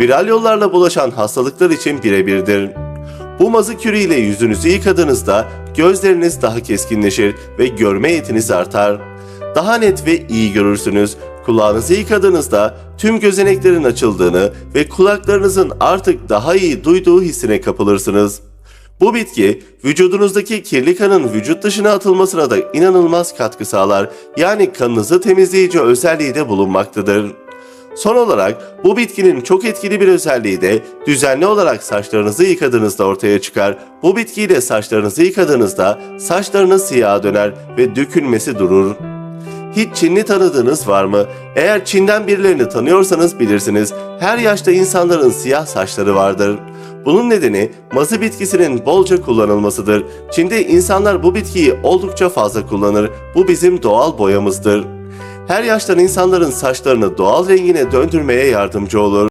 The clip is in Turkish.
viral yollarla bulaşan hastalıklar için birebirdir. Bu mazı kürü ile yüzünüzü yıkadığınızda gözleriniz daha keskinleşir ve görme yetiniz artar. Daha net ve iyi görürsünüz. Kulağınızı yıkadığınızda tüm gözeneklerin açıldığını ve kulaklarınızın artık daha iyi duyduğu hissine kapılırsınız. Bu bitki vücudunuzdaki kirli kanın vücut dışına atılmasına da inanılmaz katkı sağlar. Yani kanınızı temizleyici özelliği de bulunmaktadır. Son olarak bu bitkinin çok etkili bir özelliği de düzenli olarak saçlarınızı yıkadığınızda ortaya çıkar. Bu bitkiyle saçlarınızı yıkadığınızda saçlarınız siyaha döner ve dökülmesi durur. Hiç Çinli tanıdığınız var mı? Eğer Çin'den birilerini tanıyorsanız bilirsiniz. Her yaşta insanların siyah saçları vardır. Bunun nedeni mazı bitkisinin bolca kullanılmasıdır. Çin'de insanlar bu bitkiyi oldukça fazla kullanır. Bu bizim doğal boyamızdır. Her yaştan insanların saçlarını doğal rengine döndürmeye yardımcı olur.